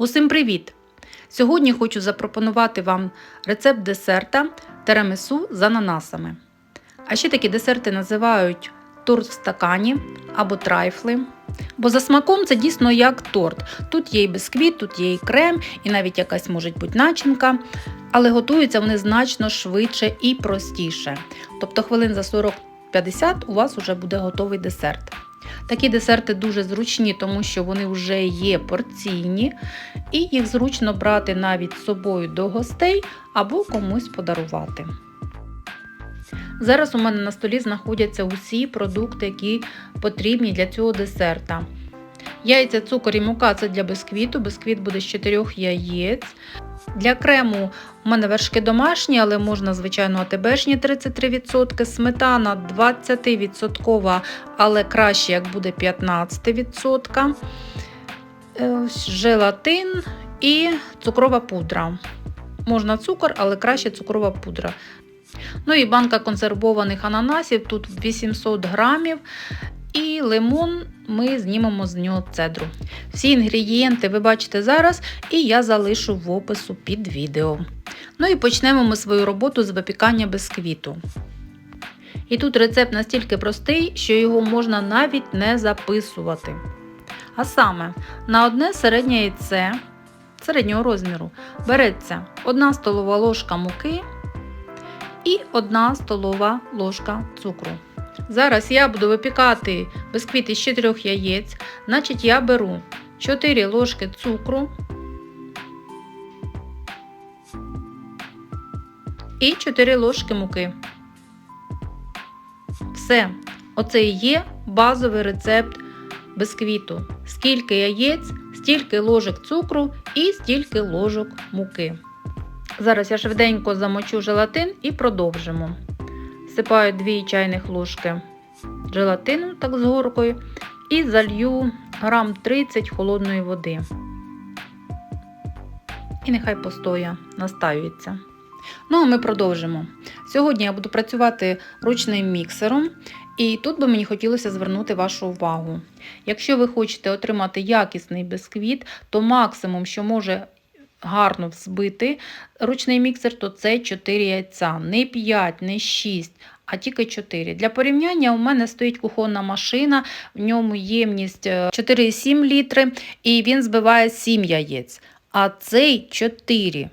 Усім привіт! Сьогодні хочу запропонувати вам рецепт десерта теремесу з ананасами. А ще такі десерти називають торт в стакані або трайфли. Бо за смаком це дійсно як торт. Тут є і бісквіт, тут є і крем, і навіть якась може бути начинка. Але готуються вони значно швидше і простіше. Тобто хвилин за 40-50 у вас вже буде готовий десерт. Такі десерти дуже зручні, тому що вони вже є порційні, і їх зручно брати навіть з собою до гостей або комусь подарувати. Зараз у мене на столі знаходяться усі продукти, які потрібні для цього десерта. Яйця, цукор і мука це для бисквіту. Бисквіт буде з 4 яєць. Для крему у мене вершки домашні, але можна, звичайно, АТБшні 33%, сметана 20%, але краще, як буде 15%, Е, желатин і цукрова пудра. Можна цукор, але краще цукрова пудра. Ну і банка консервованих ананасів, тут 800 грамів. І лимон ми знімемо з нього цедру. Всі інгредієнти ви бачите зараз, і я залишу в опису під відео. Ну і почнемо ми свою роботу з випікання бисквіту. І тут рецепт настільки простий, що його можна навіть не записувати. А саме, на одне середнє яйце середнього розміру береться 1 столова ложка муки і 1 столова ложка цукру. Зараз я буду випікати бисквіт із 4 яєць, значить я беру 4 ложки цукру і 4 ложки муки. Все, оце і є базовий рецепт бисквіту. Скільки яєць, стільки ложок цукру і стільки ложок муки. Зараз я швиденько замочу желатин і продовжимо. Всипаю 2 чайних ложки желатину, так з горкою, і залью грам 30 холодної води. І нехай постоя настаюється. Ну, а ми продовжимо. Сьогодні я буду працювати ручним міксером, і тут би мені хотілося звернути вашу увагу. Якщо ви хочете отримати якісний бисквіт, то максимум, що може гарно взбити ручний міксер, то це 4 яйця. Не 5, не 6, а тільки 4. Для порівняння у мене стоїть кухонна машина, в ньому ємність 4,7 літри, і він збиває 7 яєць. А цей 4.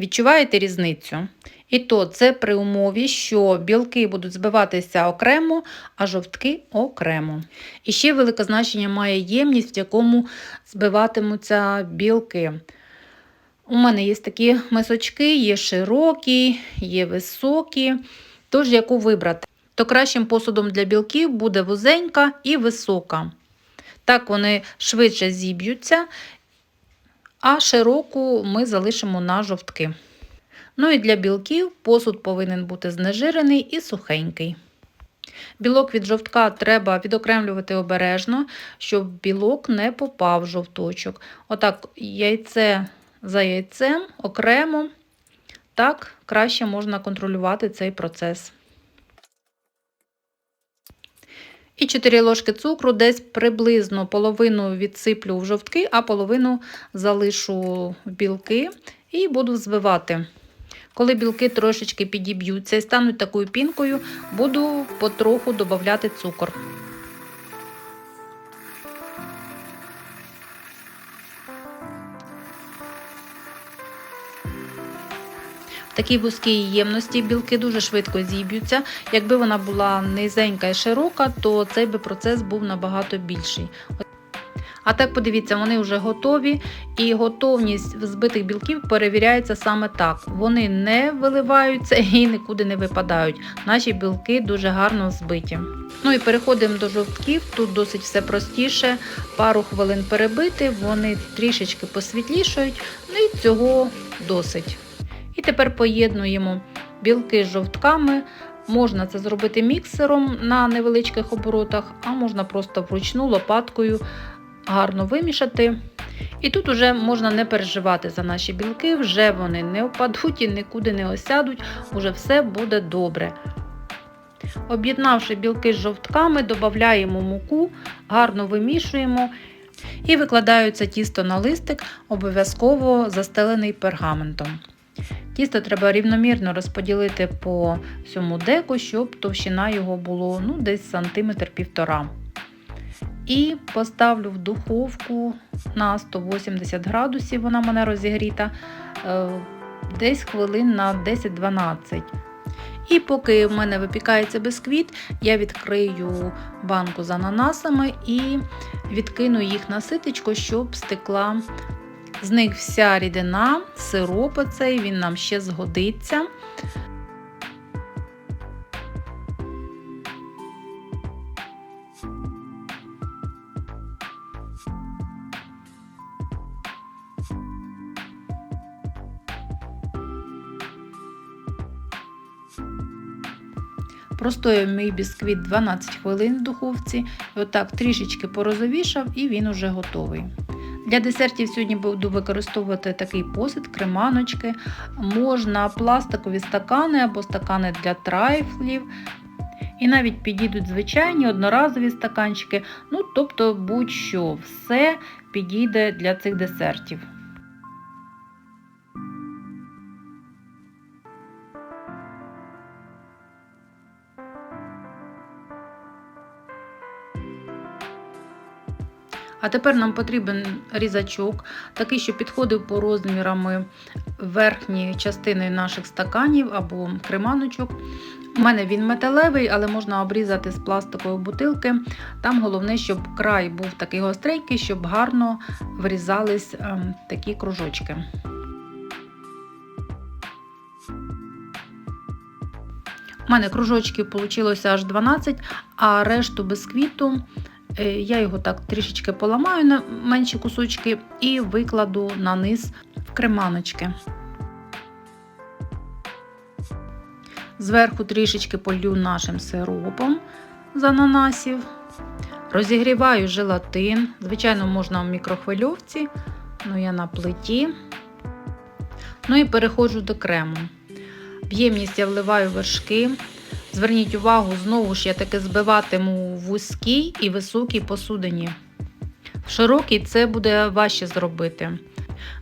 Відчуваєте різницю? І то це при умові, що білки будуть збиватися окремо, а жовтки окремо. І ще велике значення має ємність, в якому збиватимуться білки. У мене є такі мисочки, є широкі, є високі. Тож, яку вибрати? То кращим посудом для білків буде вузенька і висока. Так вони швидше зіб'ються, а широку ми залишимо на жовтки. Ну і для білків посуд повинен бути знежирений і сухенький. Білок від жовтка треба відокремлювати обережно, щоб білок не попав в жовточок. Отак, яйце за яйцем окремо. Так краще можна контролювати цей процес. І 4 ложки цукру, десь приблизно половину відсиплю в жовтки, а половину залишу в білки і буду взбивати. Коли білки трошечки підіб'ються і стануть такою пінкою, буду потроху додати цукор. В такій вузькій ємності білки дуже швидко зіб'ються. Якби вона була низенька і широка, то цей би процес був набагато більший. А так, подивіться, вони вже готові, і готовність взбитих білків перевіряється саме так. Вони не виливаються і нікуди не випадають. Наші білки дуже гарно збиті. Ну і переходимо до жовтків. Тут досить все простіше. Пару хвилин перебити, вони трішечки посвітлішають, ну і цього досить. І тепер поєднуємо білки з жовтками. Можна це зробити міксером на невеличких оборотах, а можна просто вручну лопаткою гарно вимішати. І тут вже можна не переживати за наші білки, вже вони не впадуть і нікуди не осядуть, уже все буде добре. Об'єднавши білки з жовтками, додаємо муку, гарно вимішуємо. І викладаю це тісто на листик, обов'язково застелений пергаментом. Тісто треба рівномірно розподілити по всьому деку, щоб товщина його було ну, десь сантиметр півтора. І поставлю в духовку на 180 градусів, вона в мене розігріта, е, десь хвилин на 10-12. І поки в мене випікається бисквіт, я відкрию банку з ананасами і відкину їх на ситечко, щоб стекла з них вся рідина, сироп оцей, він нам ще згодиться. Простояв мій бісквіт 12 хвилин в духовці, отак трішечки порозовішав і він уже готовий. Для десертів сьогодні буду використовувати такий посуд, креманочки. Можна пластикові стакани або стакани для трайфлів. І навіть підійдуть звичайні одноразові стаканчики. Ну, тобто, будь-що, все підійде для цих десертів. А тепер нам потрібен різачок, такий, що підходив по розмірами верхньої частини наших стаканів або креманочок. У мене він металевий, але можна обрізати з пластикової бутилки. Там головне, щоб край був такий гостренький, щоб гарно врізались ем, такі кружочки. У мене кружочків вийшло аж 12, а решту бисквіту Е, я його так трішечки поламаю на менші кусочки і викладу на низ в креманочки. Зверху трішечки полью нашим сиропом з ананасів. Розігріваю желатин. Звичайно, можна в мікрохвильовці, але я на плиті. Ну і переходжу до крему. В я вливаю вершки. Зверніть увагу, знову ж я таки збиватиму вузькій і високій посудині. В широкій це буде важче зробити.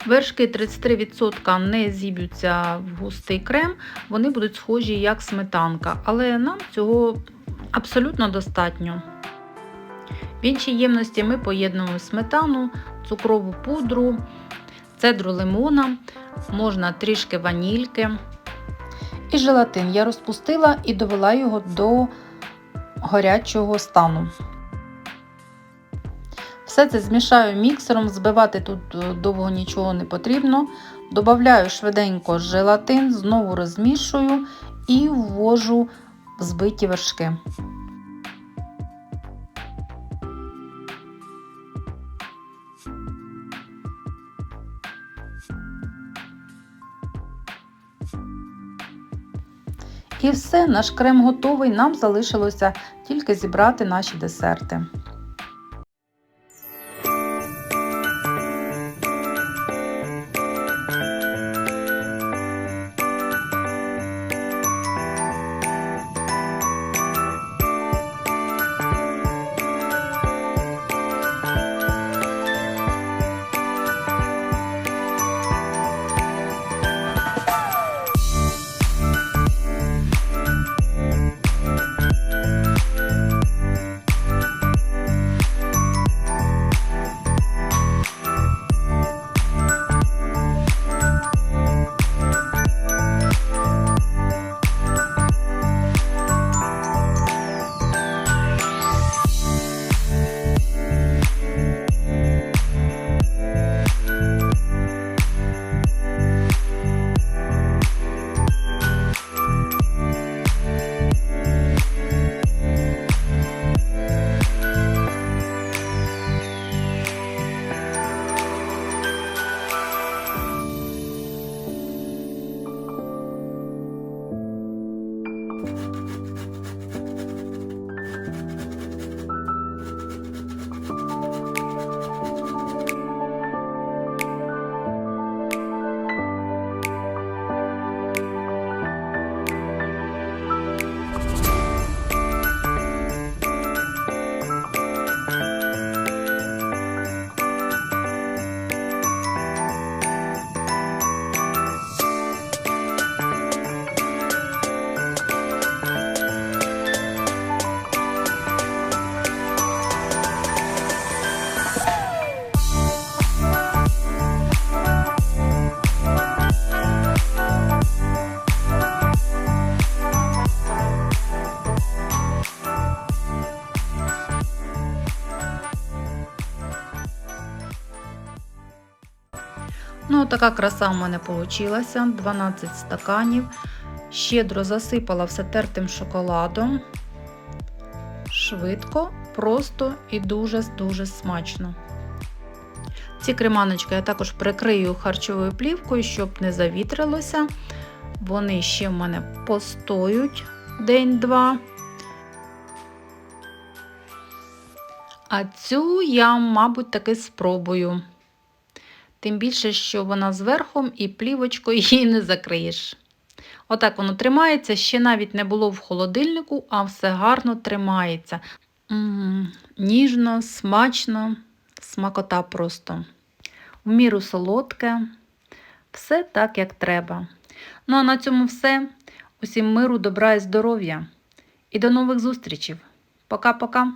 Вершки 33% не зіб'ються в густий крем, вони будуть схожі як сметанка, але нам цього абсолютно достатньо. В іншій ємності ми поєднуємо сметану, цукрову пудру, цедру лимона, можна трішки ванільки. І желатин я розпустила і довела його до горячого стану. Все це змішаю міксером, збивати тут е, довго нічого не потрібно. Добавляю швиденько желатин, знову розмішую і ввожу в збиті вершки. І все, наш крем готовий, нам залишилося тільки зібрати наші десерти. Ну, така краса в мене вийшла. 12 стаканів. Щедро засипала все тертим шоколадом. Швидко, просто і дуже-дуже смачно. Ці креманочки я також прикрию харчовою плівкою, щоб не завітрилося. Вони ще в мене постоють день-два. А цю я, мабуть, таки спробую. Тим більше, що вона зверху і плівочкою її не закриєш. Отак воно тримається, ще навіть не було в холодильнику, а все гарно тримається. М-м, ніжно, смачно, смакота просто. В міру солодке, все так, як треба. Ну а на цьому все. Усім миру, добра і здоров'я. І до нових зустрічей. Пока-пока.